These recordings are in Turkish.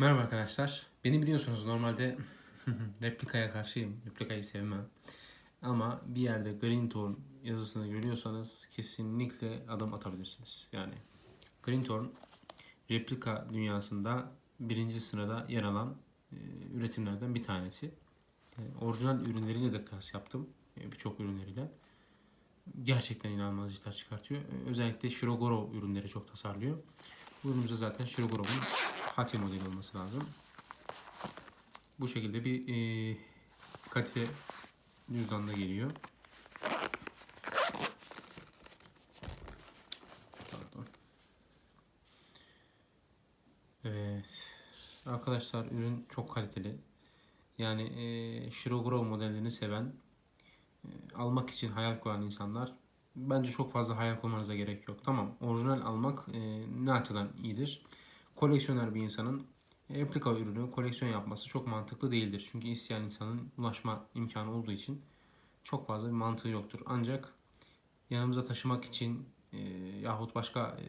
Merhaba arkadaşlar. Beni biliyorsunuz normalde replikaya karşıyım. Replikayı sevmem. Ama bir yerde Green Thorn yazısını görüyorsanız kesinlikle adım atabilirsiniz. Yani Green Thorn replika dünyasında birinci sırada yer alan e, üretimlerden bir tanesi. E, orijinal ürünleriyle de kıyas yaptım. E, Birçok ürünleriyle. Gerçekten inanılmaz işler çıkartıyor. E, özellikle Shirogoro ürünleri çok tasarlıyor. Bu ürünümüzde zaten Shirogoro'nun Hati modeli olması lazım. Bu şekilde bir e, kadife cüzdanda geliyor. Pardon. Evet. Arkadaşlar ürün çok kaliteli. Yani e, Shirogoro modellerini seven, e, almak için hayal kuran insanlar bence çok fazla hayal kurmanıza gerek yok. Tamam orijinal almak e, ne açıdan iyidir? Koleksiyoner bir insanın replika ürünü koleksiyon yapması çok mantıklı değildir. Çünkü isteyen insanın ulaşma imkanı olduğu için çok fazla bir mantığı yoktur. Ancak yanımıza taşımak için e, yahut başka e,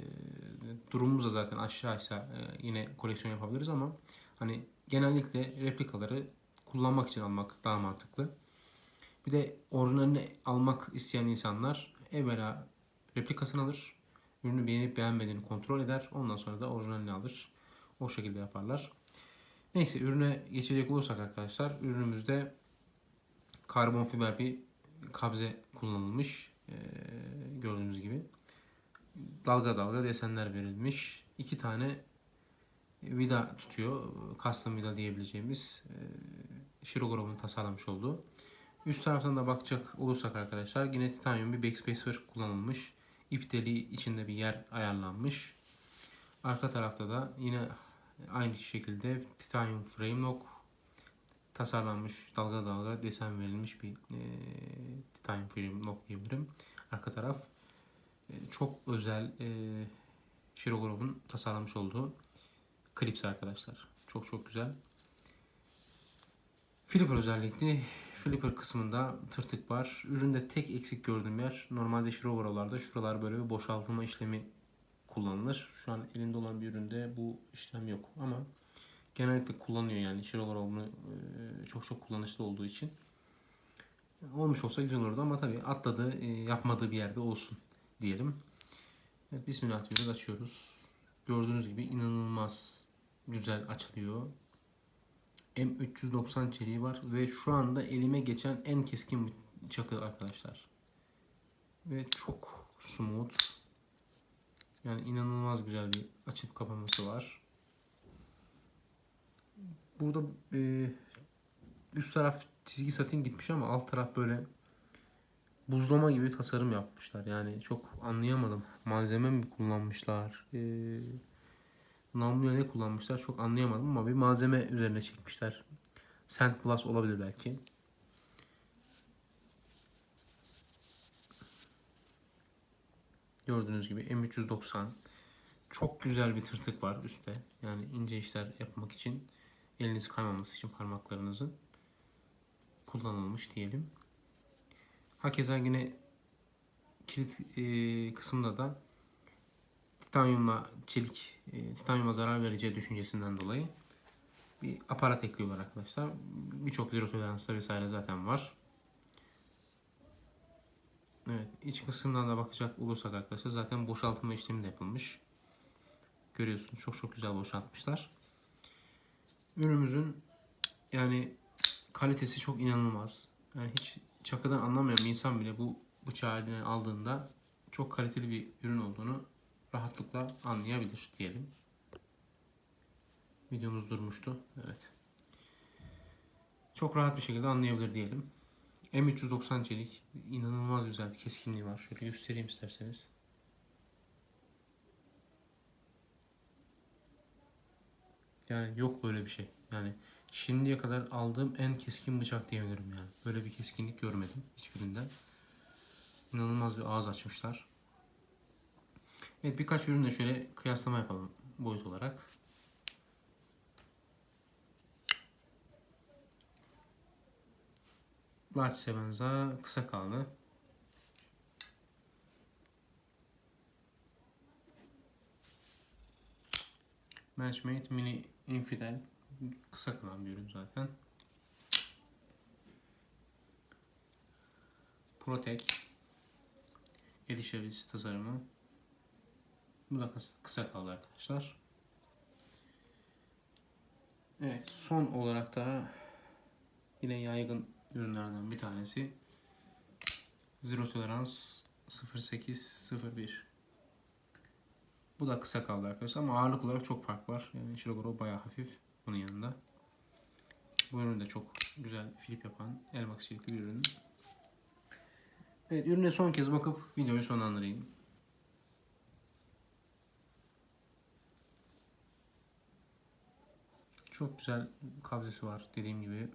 durumumuz zaten aşağıysa e, yine koleksiyon yapabiliriz ama hani genellikle replikaları kullanmak için almak daha mantıklı. Bir de orijinalini almak isteyen insanlar evvela replikasını alır. Ürünü beğenip beğenmediğini kontrol eder. Ondan sonra da orijinalini alır. O şekilde yaparlar. Neyse ürüne geçecek olursak arkadaşlar ürünümüzde karbon fiber bir kabze kullanılmış. Ee, gördüğünüz gibi. Dalga dalga desenler verilmiş. İki tane vida tutuyor. Custom vida diyebileceğimiz e, Shirogoro'nun tasarlamış olduğu. Üst taraftan da bakacak olursak arkadaşlar yine titanyum bir backspacer kullanılmış. İp deliği içinde bir yer ayarlanmış. Arka tarafta da yine aynı şekilde titanyum frame lock tasarlanmış dalga dalga desen verilmiş bir e, titanyum frame lock diyebilirim. Arka taraf e, çok özel e, Shirogorov'un tasarlamış olduğu klips arkadaşlar. Çok çok güzel. Flipper özellikli. Flipper kısmında tırtık var. Üründe tek eksik gördüğüm yer normalde Shirogorov'larda şuralar böyle bir boşaltılma işlemi kullanılır. Şu an elinde olan bir üründe bu işlem yok ama genellikle kullanıyor yani Shirogoro bunu e, çok çok kullanışlı olduğu için. Olmuş olsa güzel olurdu ama tabii atladığı, e, yapmadığı bir yerde olsun diyelim. Evet, Bismillah diyoruz, açıyoruz. Gördüğünüz gibi inanılmaz güzel açılıyor. M390 çeliği var ve şu anda elime geçen en keskin çakı arkadaşlar. Ve çok smooth. Yani inanılmaz güzel bir açıp kapaması var. Burada e, üst taraf çizgi satin gitmiş ama alt taraf böyle buzlama gibi tasarım yapmışlar. Yani çok anlayamadım. Malzeme mi kullanmışlar? E, namluya ne kullanmışlar çok anlayamadım ama bir malzeme üzerine çekmişler. Sand Plus olabilir belki. Gördüğünüz gibi M390 çok güzel bir tırtık var üstte. Yani ince işler yapmak için eliniz kaymaması için parmaklarınızın kullanılmış diyelim. Hakeza yine kilit e, kısımda da titanyumla çelik, e, titanyuma zarar vereceği düşüncesinden dolayı bir aparat ekliyorlar arkadaşlar. Birçok zero toleransla vesaire zaten var. Evet, iç kısımdan da bakacak olursak arkadaşlar zaten boşaltma işlemi de yapılmış. Görüyorsunuz çok çok güzel boşaltmışlar. Ürünümüzün yani kalitesi çok inanılmaz. Yani hiç çakıdan anlamayan bir insan bile bu bıçağı aldığında çok kaliteli bir ürün olduğunu rahatlıkla anlayabilir diyelim. Videomuz durmuştu. Evet. Çok rahat bir şekilde anlayabilir diyelim. M390 çelik. inanılmaz güzel bir keskinliği var. Şöyle göstereyim isterseniz. Yani yok böyle bir şey. Yani şimdiye kadar aldığım en keskin bıçak diyebilirim yani. Böyle bir keskinlik görmedim hiçbirinden. İnanılmaz bir ağız açmışlar. Evet birkaç ürünle şöyle kıyaslama yapalım boyut olarak. Large Sevenza kısa kaldı. Matchmade Mini Infidel. Kısa kalan bir ürün zaten. Protect. Erişebiliriz tasarımı. Bu da kıs- kısa kaldı arkadaşlar. Evet son olarak da yine yaygın ürünlerden bir tanesi Zero Tolerance 0801 Bu da kısa kaldı arkadaşlar ama ağırlık olarak çok fark var. Yani Shirogoro bayağı hafif bunun yanında. Bu ürün de çok güzel flip yapan elmak içerikli bir ürün. Evet ürüne son kez bakıp videoyu sonlandırayım. Çok güzel kabzesi var dediğim gibi.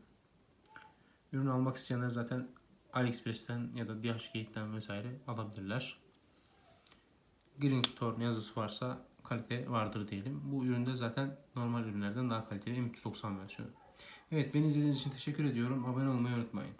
Ürün almak isteyenler zaten AliExpress'ten ya da DHgate'den vesaire alabilirler. Green Store yazısı varsa kalite vardır diyelim. Bu üründe zaten normal ürünlerden daha kaliteli M390 versiyonu. Evet beni izlediğiniz için teşekkür ediyorum. Abone olmayı unutmayın.